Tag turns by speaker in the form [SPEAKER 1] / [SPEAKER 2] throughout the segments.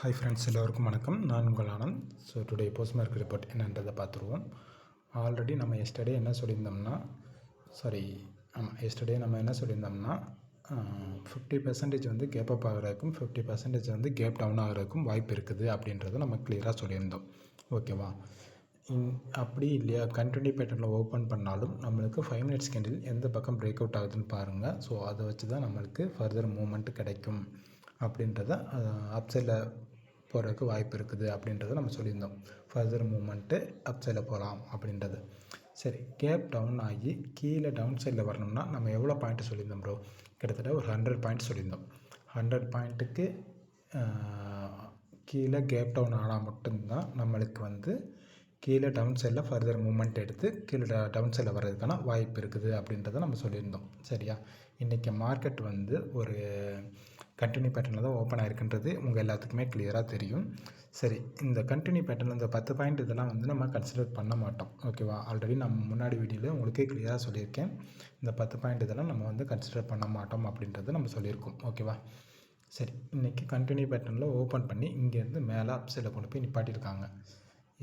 [SPEAKER 1] Hi friends எல்லோருக்கும் வணக்கம். நான் உங்கள் Anand. So today post market report என்னன்றதை பார்த்துருவோம். ஆல்ரெடி நம்ம எஸ்டர்டே என்ன சொல்லியிருந்தோம்னா சாரி ஆமாம் எஸ்டர்டே நம்ம என்ன சொல்லியிருந்தோம்னா ஃபிஃப்டி பர்சன்டேஜ் வந்து கேப் அப் ஆகிறதுக்கும் ஃபிஃப்டி பர்சன்டேஜ் வந்து கேப் டவுன் ஆகிறதுக்கும் வாய்ப்பு இருக்குது அப்படின்றத நம்ம கிளியராக சொல்லியிருந்தோம். ஓகேவா இன் அப்படி இல்லையா? கண்டினியூ பேட்டர்னில் ஓப்பன் பண்ணாலும் நம்மளுக்கு ஃபைவ் மினிட்ஸ் கேண்டில் எந்த பக்கம் பிரேக் அவுட் ஆகுதுன்னு பாருங்கள் ஸோ அதை வச்சு தான் நம்மளுக்கு ஃபர்தர் மூமெண்ட் கிடைக்கும் அப்படின்றத அப்சைடில் போகிறதுக்கு வாய்ப்பு இருக்குது அப்படின்றத நம்ம சொல்லியிருந்தோம். ஃபர்தர் மூமெண்ட்டு அப் சைடில் போகலாம் அப்படின்றது. சரி கேப் டவுன் ஆகி கீழே டவுன் சைடில் வரணும்னா நம்ம எவ்வளோ பாயிண்ட் சொல்லியிருந்தோம் ப்ரோ கிட்டத்தட்ட ஒரு ஹண்ட்ரட் பாயிண்ட் சொல்லியிருந்தோம். ஹண்ட்ரட் பாயிண்ட்டுக்கு கீழே கேப் டவுன் ஆனால் மட்டும்தான் நம்மளுக்கு வந்து கீழே டவுன் சைடில் ஃபர்தர் மூமெண்ட் எடுத்து கீழே டவுன் சைடில் வர்றதுக்கான வாய்ப்பு இருக்குது அப்படின்றத நம்ம சொல்லியிருந்தோம். சரியா? இன்றைக்கி மார்க்கெட் வந்து ஒரு கண்டினியூ பேட்டர்னில் தான் ஓப்பன் ஆயிருக்குன்றது உங்கள் எல்லாத்துக்குமே கிளியராக தெரியும். சரி இந்த கண்டினியூ பேட்டர்னில் இந்த பத்து பாயிண்ட் இதெல்லாம் வந்து நம்ம கன்சிடர் பண்ண மாட்டோம். ஓகேவா ஆல்ரெடி நம்ம முன்னாடி வீடியோவில் உங்களுக்கே கிளியராக சொல்லியிருக்கேன். இந்த பத்து பாயிண்ட் இதெல்லாம் நம்ம வந்து கன்சிடர் பண்ண மாட்டோம் அப்படின்றத நம்ம சொல்லியிருக்கோம். ஓகேவா சரி இன்றைக்கி கண்டினியூ பேட்டர்னில் ஓப்பன் பண்ணி இங்கேருந்து மேலே அப் சைடில் கொண்டு போய் நிப்பாட்டியிருக்காங்க.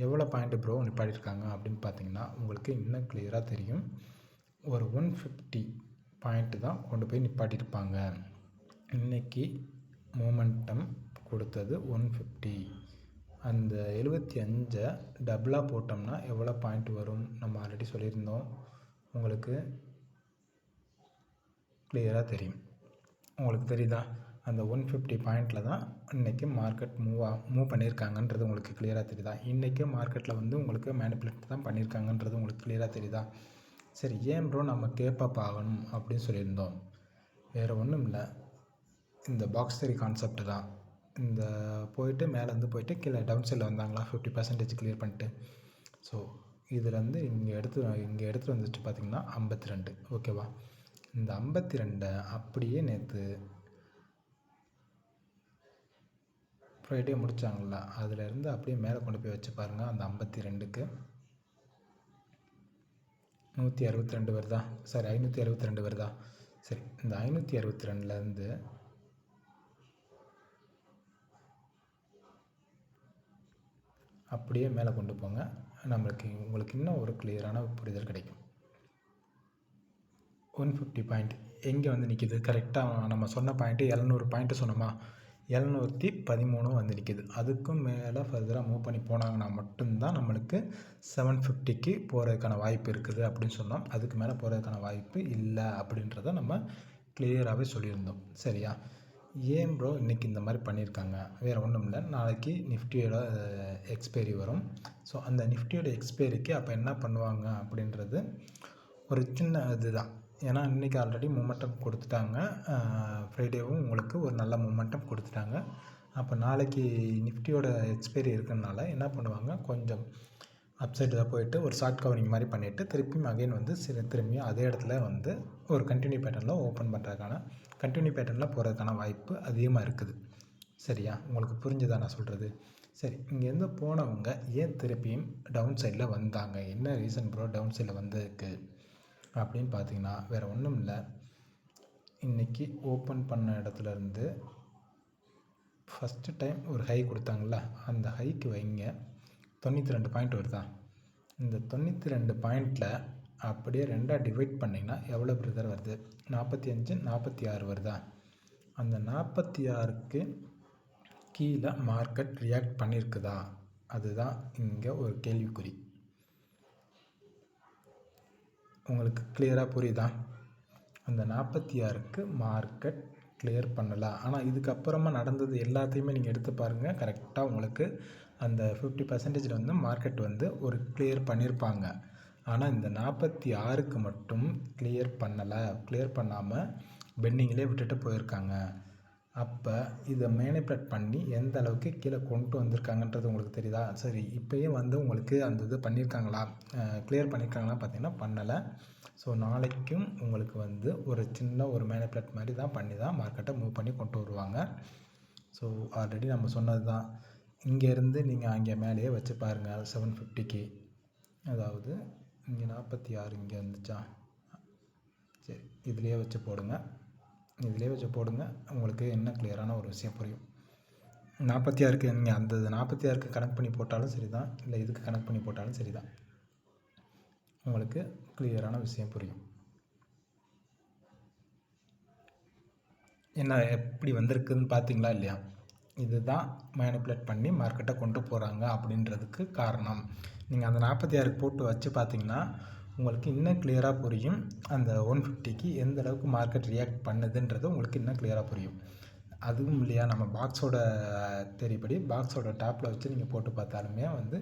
[SPEAKER 1] எவ்வளோ பாயிண்ட்டு ப்ரோ நிப்பாட்டியிருக்காங்க அப்படின்னு பார்த்தீங்கன்னா உங்களுக்கு இன்னும் கிளியராக தெரியும். ஒரு ஒன் ஃபிஃப்டி பாயிண்ட்டு தான் கொண்டு போய் நிப்பாட்டியிருப்பாங்க. இன்றைக்கி மூமெண்டம் கொடுத்தது ஒன் ஃபிஃப்டி அந்த எழுபத்தி அஞ்சை டபுளாக போட்டோம்னா எவ்வளோ பாயிண்ட் வரும்? நம்ம ஆல்ரெடி சொல்லியிருந்தோம். உங்களுக்கு கிளியராக தெரியும். உங்களுக்கு தெரியுதா? அந்த ஒன் ஃபிஃப்டி பாயிண்டில் தான் இன்றைக்கி மார்க்கெட் மூவ் ஆ மூவ் பண்ணியிருக்காங்கன்றது உங்களுக்கு கிளியராக தெரியுதா? இன்றைக்கி மார்க்கெட்டில் வந்து உங்களுக்கு மேனிப்புலேட் தான் பண்ணியிருக்காங்கன்றது உங்களுக்கு கிளியராக தெரியுதா? சரி ஏன் ப்ரோ நம்ம கேப்பப் ஆகணும் அப்படின்னு சொல்லியிருந்தோம். வேறு ஒன்றும் இல்லை. இந்த பாக்ஸ் தெரி கான்செப்ட் தான். இந்த போயிட்டு மேலேருந்து போயிட்டு கீழே டவுன் சைடில் வந்தாங்களா? ஃபிஃப்டி பர்சன்டேஜ் கிளியர் பண்ணிட்டு. ஸோ இதுலேருந்து இங்கே எடுத்து இங்கே எடுத்துகிட்டு வந்துட்டு பார்த்திங்கன்னா ஐம்பத்தி ரெண்டு ஓகேவா இந்த ஐம்பத்தி ரெண்டை அப்படியே நேற்று ஃப்ரைடே முடித்தாங்களா அதிலேருந்து அப்படியே மேலே கொண்டு போய் வச்சு பாருங்கள் அந்த ஐம்பத்தி ரெண்டுக்கு நூற்றி அறுபத்தி ரெண்டு வருதா? சாரி ஐநூற்றி அறுபத்தி ரெண்டு வருதா? சரி இந்த ஐநூற்றி அறுபத்தி ரெண்டுலேருந்து அப்படியே மேலே கொண்டு போங்க. நம்மளுக்கு உங்களுக்கு இன்னும் ஒரு கிளியரான புரிதல் கிடைக்கும். ஒன் ஃபிஃப்டி பாயிண்ட் எங்கே வந்து நிற்கிது கரெக்டாக நம்ம சொன்ன பாயிண்ட்டு எழுநூறு பாயிண்ட்டு சொன்னோமா? எழுநூற்றி பதிமூணும் வந்து நிற்கிது அதுக்கும் மேலே ஃபர்தராக மூவ் பண்ணி போனாங்கன்னா மட்டும்தான் நம்மளுக்கு செவன் ஃபிஃப்டிக்கு போகிறதுக்கான வாய்ப்பு இருக்குது அப்படின்னு சொன்னோம். அதுக்கு மேலே போகிறதுக்கான வாய்ப்பு இல்லை அப்படின்றத நம்ம கிளியராகவே சொல்லியிருந்தோம். சரியா? ஏன் ப்ரோ இன்றைக்கி இந்த மாதிரி பண்ணியிருக்காங்க வேறு ஒன்றும் இல்லை. நாளைக்கு நிஃப்டியோட எக்ஸ்பைரி வரும். ஸோ அந்த நிஃப்டியோட எக்ஸ்பைரிக்கு அப்போ என்ன பண்ணுவாங்க அப்படின்றது ஒரு சின்ன இதுதான். ஏன்னா இன்றைக்கி ஆல்ரெடி மூமெண்டம் கொடுத்துட்டாங்க. ஃப்ரைடேவும் உங்களுக்கு ஒரு நல்ல மூமெண்டம் கொடுத்துட்டாங்க. அப்போ நாளைக்கு நிஃப்டியோட எக்ஸ்பைரி இருக்கிறதுனால என்ன பண்ணுவாங்க? கொஞ்சம் அப்சைடில் போயிட்டு ஒரு ஷார்ட் கவரிங் மாதிரி பண்ணிவிட்டு திருப்பியும் அகைன் வந்து சிறு திரும்பியும் அதே இடத்துல வந்து ஒரு கண்டினியூ பேட்டர்னில் ஓப்பன் பண்ணுறதுக்கான கண்டினியூ பேட்டர்னில் போகிறதுக்கான வாய்ப்பு அதிகமாக இருக்குது. சரியா? உங்களுக்கு புரிஞ்சுதா நான் சொல்கிறது சரி இங்கேருந்து போனவங்க ஏன் திருப்பியும் டவுன் சைடில் வந்தாங்க? என்ன ரீசன் ப்ரோ டவுன் சைடில் வந்ததுக்கு? அப்படின்னு பார்த்தீங்கன்னா வேறு ஒன்றும் இல்லை. இன்றைக்கி ஓப்பன் பண்ண இடத்துலேருந்து ஃபஸ்ட்டு டைம் ஒரு ஹை கொடுத்தாங்கள அந்த ஹைக்கு வைங்க. தொண்ணூற்றி ரெண்டு பாயிண்ட் வருதா? இந்த தொண்ணூற்றி ரெண்டு பாயிண்டில் அப்படியே ரெண்டாக டிவைட் பண்ணிங்கன்னா எவ்வளோ பிரதர் வருது? நாற்பத்தி அஞ்சு நாற்பத்தி ஆறு வருதா? அந்த நாற்பத்தி ஆறுக்கு கீழே மார்க்கெட் ரியாக்ட் பண்ணியிருக்குதா அதுதான் இங்கே ஒரு கேள்விக்குறி. உங்களுக்கு கிளியராக புரியுதா? அந்த நாற்பத்தி ஆறுக்கு மார்க்கெட் கிளியர் பண்ணலாம் ஆனால் இதுக்கப்புறமா நடந்தது எல்லாத்தையுமே நீங்கள் எடுத்து பாருங்கள் கரெக்டாக உங்களுக்கு அந்த ஃபிஃப்டி பர்சன்டேஜில் வந்து மார்க்கெட் வந்து ஒரு கிளியர் பண்ணியிருப்பாங்க ஆனால் இந்த நாற்பத்தி ஆறுக்கு மட்டும் கிளியர் பண்ணலை. கிளியர் பண்ணாமல் பெண்டிங்கிலே விட்டுட்டு போயிருக்காங்க. அப்போ இதை மேனிப்புலேட் பண்ணி எந்த அளவுக்கு கீழே கொண்டு வந்திருக்காங்கன்றது உங்களுக்கு தெரியுதா? சரி இப்போயே வந்து உங்களுக்கு அந்த இது பண்ணியிருக்காங்களா கிளியர் பண்ணியிருக்காங்களா பார்த்தீங்கன்னா பண்ணலை. ஸோ நாளைக்கும் உங்களுக்கு வந்து ஒரு சின்ன ஒரு மேனிப்புலேட் மாதிரி தான் பண்ணி தான் மார்க்கெட்டை மூவ் பண்ணி கொண்டு வருவாங்க. ஸோ ஆல்ரெடி நம்ம சொன்னது தான் இங்கேருந்து நீங்கள் அங்கே மேலேயே வச்சு பாருங்கள் செவன் ஃபிஃப்டிக்கு அதாவது இங்கே நாற்பத்தி ஆறு இங்கே வந்துச்சா? சரி இதுலேயே வச்சு போடுங்க. இதிலே வச்சு போடுங்க. உங்களுக்கு என்ன கிளியரான ஒரு விஷயம் புரியும். நாற்பத்தி ஆறுக்கு நீங்கள் அந்த நாற்பத்தி ஆறுக்கு கனெக்ட் பண்ணி போட்டாலும் சரி தான் இல்லை இதுக்கு கனெக்ட் பண்ணி போட்டாலும் சரி தான் உங்களுக்கு கிளியரான விஷயம் புரியும். என்ன எப்படி வந்திருக்குன்னு பார்த்தீங்களா இல்லையா? இதுதான் மேனிப்புலேட் பண்ணி மார்க்கெட்டை கொண்டு போகிறாங்க அப்படின்றதுக்கு காரணம். நீங்கள் அந்த நாற்பத்தி ஆறுக்கு போட்டு வச்சு பார்த்தீங்கன்னா உங்களுக்கு இன்னும் கிளியராக புரியும். அந்த ஒன் ஃபிஃப்டிக்கு எந்த அளவுக்கு மார்க்கெட் ரியாக்ட் பண்ணுதுன்றது உங்களுக்கு இன்னும் கிளியராக புரியும். அதுவும் இல்லையா நம்ம பாக்ஸோட தெரிப்படி பாக்ஸோட டாப்பில் வச்சு நீங்கள் போட்டு பார்த்தாலுமே வந்து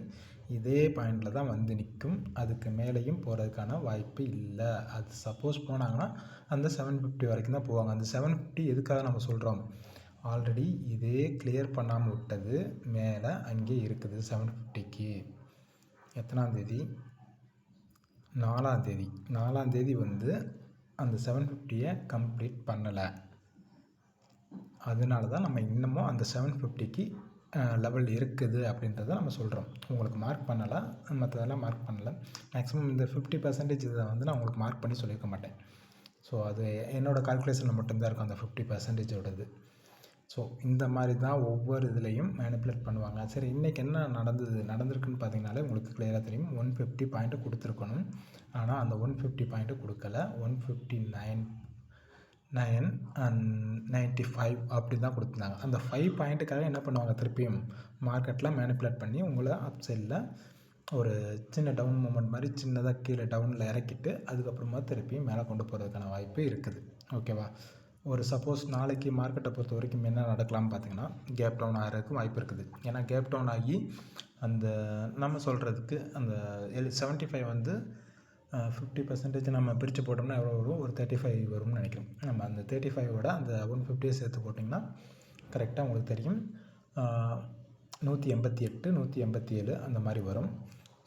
[SPEAKER 1] இதே பாயிண்டில் தான் வந்து நிற்கும் அதுக்கு மேலேயும் போகிறதுக்கான வாய்ப்பு இல்லை. அது சப்போஸ் போனாங்கன்னா அந்த செவன் ஃபிஃப்டி வரைக்கும் தான் போவாங்க. அந்த செவன் ஃபிஃப்டி எதுக்காக நம்ம சொல்கிறோம் ஆல்ரெடி இதே கிளியர் பண்ணாமல் விட்டது மேலே அங்கே இருக்குது செவன் ஃபிஃப்டிக்கு எத்தனாந்தேதி? நாலாந்தேதி. நாலாந்தேதி வந்து அந்த செவன் ஃபிஃப்டியை கம்ப்ளீட் பண்ணலை. அதனால தான் நம்ம இன்னமும் அந்த செவன் ஃபிஃப்டிக்கு லெவல் இருக்குது அப்படின்றத நம்ம சொல்கிறோம் உங்களுக்கு மார்க் பண்ணலை மற்றதெல்லாம் மார்க் பண்ணலை. மேக்ஸிமம் இந்த ஃபிஃப்டி பர்சன்டேஜ் இதை வந்து நான் உங்களுக்கு மார்க் பண்ணி சொல்லியிருக்க மாட்டேன். ஸோ அது என்னோடய கால்குலேஷனில் மட்டும்தான் இருக்கும் அந்த ஃபிஃப்டி பர்சன்டேஜோடது ஸோ இந்த மாதிரி தான் ஒவ்வொரு இதுலேயும் மேனிப்புலேட் பண்ணுவாங்க. சரி இன்றைக்கி என்ன நடந்தது? நடந்திருக்குன்னு பார்த்தீங்கனாலே உங்களுக்கு கிளியராக தெரியும். ஒன் ஃபிஃப்டி பாயிண்ட்டு கொடுத்துருக்கணும். ஆனால் அந்த ஒன் ஃபிஃப்டி பாயிண்ட்டு கொடுக்கல. One fifty nine nine and ninety five அப்படி தான் கொடுத்துருந்தாங்க. அந்த ஃபைவ் பாயிண்ட்டுக்காக என்ன பண்ணுவாங்க திருப்பியும்? மார்க்கெட்டில் மேனிப்புலேட் பண்ணி உங்களை அப் சைடில் ஒரு சின்ன டவுன் மூமெண்ட் மாதிரி சின்னதாக கீழே டவுனில் இறக்கிட்டு அதுக்கப்புறமா திருப்பியும் மேலே கொண்டு போகிறதுக்கான வாய்ப்பு இருக்குது. ஓகேவா ஒரு சப்போஸ் நாளைக்கு மார்க்கெட்டை பொறுத்த வரைக்கும் என்ன நடக்கலாம்னு பார்த்தீங்கன்னா கேப் டவுன் ஆகிறதுக்கு வாய்ப்பு இருக்குது. ஏன்னா கேப் டவுன் ஆகி அந்த நம்ம சொல்கிறதுக்கு அந்த எல் செவன்ட்டி ஃபைவ் வந்து ஃபிஃப்டி பர்சன்டேஜ் நம்ம பிரித்து போட்டோம்னா எவ்வளோ வரும்? ஒரு தேர்ட்டி ஃபைவ் வரும்னு நினைக்கிறோம். நம்ம அந்த தேர்ட்டி ஃபைவோட அந்த ஒன் ஃபிஃப்டியை சேர்த்து போட்டிங்கன்னா கரெக்டாக உங்களுக்கு தெரியும். நூற்றி எண்பத்தி எட்டு நூற்றி எண்பத்தி ஏழு அந்த மாதிரி வரும்.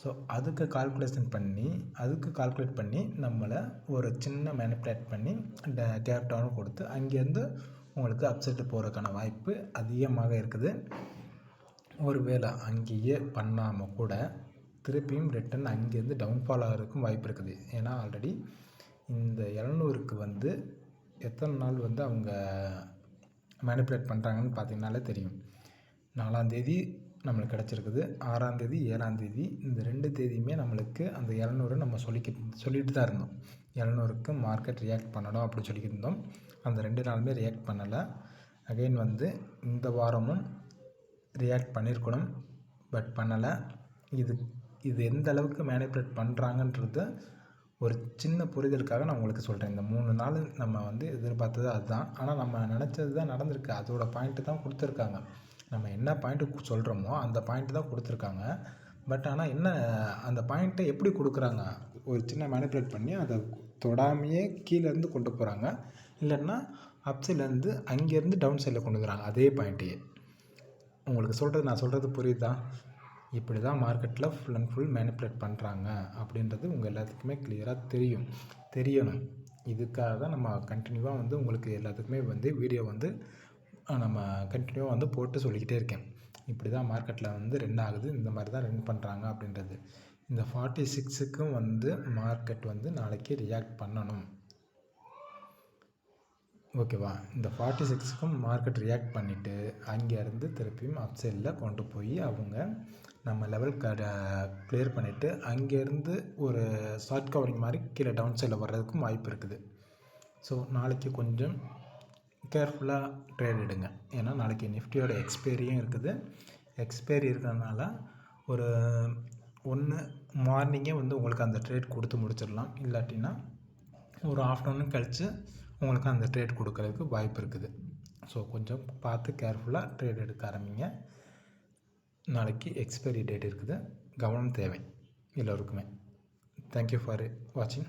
[SPEAKER 1] ஸோ அதுக்கு கால்குலேஷன் பண்ணி அதுக்கு கால்குலேட் பண்ணி நம்மளை ஒரு சின்ன மேனிப்புலேட் பண்ணி ட டவுன் கொடுத்து அங்கேருந்து உங்களுக்கு அப்செட்டு போகிறதுக்கான வாய்ப்பு அதிகமாக இருக்குது. ஒரு வேளை அங்கேயே பண்ணாமல் கூட திருப்பியும் ரிட்டன் அங்கேருந்து டவுன்ஃபால் ஆகிறதுக்கும் வாய்ப்பு இருக்குது. ஏன்னா ஆல்ரெடி இந்த எழுநூறுக்கு வந்து எத்தனை நாள் வந்து அவங்க மேனிப்புலேட் பண்ணுறாங்கன்னு பார்த்தீங்கனாலே தெரியும். நாலாந்தேதி நம்மளுக்கு கிடச்சிருக்குது. ஆறாந்தேதி ஏழாந்தேதி இந்த ரெண்டு தேதியுமே நம்மளுக்கு அந்த இரநூறு நம்ம சொல்லிக்க சொல்லிட்டு தான் இருந்தோம். இரநூறுக்கு மார்க்கெட் ரியாக்ட் பண்ணணும் அப்படின்னு சொல்லிக்கிட்டு இருந்தோம். அந்த ரெண்டு நாளுமே ரியாக்ட் பண்ணலை. அகைன் வந்து இந்த வாரமும் ரியாக்ட் பண்ணியிருக்கணும் பட் பண்ணலை. இது இது எந்த அளவுக்கு மேனிப்புலேட் பண்ணுறாங்கன்றது ஒரு சின்ன புரிதலுக்காக நான் உங்களுக்கு சொல்கிறேன் இந்த மூணு நாள் நம்ம வந்து எதிர்பார்த்தது அதுதான். ஆனால் நம்ம நினச்சது தான் நடந்திருக்கு. அதோட பாயிண்ட்டு தான் கொடுத்துருக்காங்க. நம்ம என்ன பாயிண்ட்டு சொல்கிறோமோ அந்த பாயிண்ட்டு தான் கொடுத்துருக்காங்க. பட் ஆனால் என்ன அந்த பாயிண்ட்டை எப்படி கொடுக்குறாங்க? ஒரு சின்ன மேனிப்புலேட் பண்ணி அதை தொடாமையே கீழேருந்து கொண்டு போகிறாங்க இல்லைன்னா அப்சைட்லேருந்து அங்கேருந்து டவுன் சைடில் கொண்டு வந்துடுறாங்க அதே பாயிண்ட்டையே உங்களுக்கு சொல்கிறது நான் சொல்கிறது புரியுதா? இப்படி தான் மார்க்கெட்டில் ஃபுல் அண்ட் ஃபுல் மேனிப்புலேட் பண்ணுறாங்க அப்படின்றது உங்கள் எல்லாத்துக்குமே கிளியராக தெரியும். தெரியணும். இதுக்காக தான் நம்ம கண்டினியூவாக வந்து உங்களுக்கு எல்லாத்துக்குமே வந்து வீடியோ வந்து நம்ம கண்டினியூவாக வந்து போட்டு சொல்லிக்கிட்டே இருக்கேன். இப்படி தான் மார்க்கெட்டில் வந்து ரன் ஆகுது. இந்த மாதிரி தான் ரன் பண்ணுறாங்க அப்படின்றது. இந்த ஃபார்ட்டி சிக்ஸுக்கும் வந்து மார்க்கெட் வந்து நாளைக்கு ரியாக்ட் பண்ணணும். ஓகேவா இந்த ஃபார்ட்டி சிக்ஸுக்கும் மார்க்கெட் ரியாக்ட் பண்ணிவிட்டு அங்கேருந்து திருப்பியும் அப் சைடில் கொண்டு போய் அவங்க நம்ம லெவல் க கிளியர் பண்ணிவிட்டு அங்கேருந்து ஒரு ஷார்ட் கவரிங் மாதிரி கீழே டவுன் சைடில் வர்றதுக்கும் வாய்ப்பு இருக்குது. ஸோ நாளைக்கு கொஞ்சம் கேர்ஃபுல்லாக ட்ரேட் எடுங்க. ஏன்னா நாளைக்கு நிஃப்டியோட எக்ஸ்பைரியும் இருக்குது. எக்ஸ்பைரி இருக்கிறதுனால ஒரு ஒன்று மார்னிங்கே வந்து உங்களுக்கு அந்த ட்ரேட் கொடுத்து முடிச்சிடலாம். இல்லாட்டின்னா ஒரு ஆஃப்டர்நூன் கழித்து உங்களுக்கு அந்த ட்ரேட் கொடுக்கறதுக்கு வாய்ப்பு இருக்குது. ஸோ கொஞ்சம் பார்த்து கேர்ஃபுல்லாக ட்ரேட் எடுக்க ஆரம்பிங்க. நாளைக்கு எக்ஸ்பைரி டேட் இருக்குது. கவனம் தேவை எல்லோருக்குமே. தேங்க்யூ ஃபார் வாட்சிங்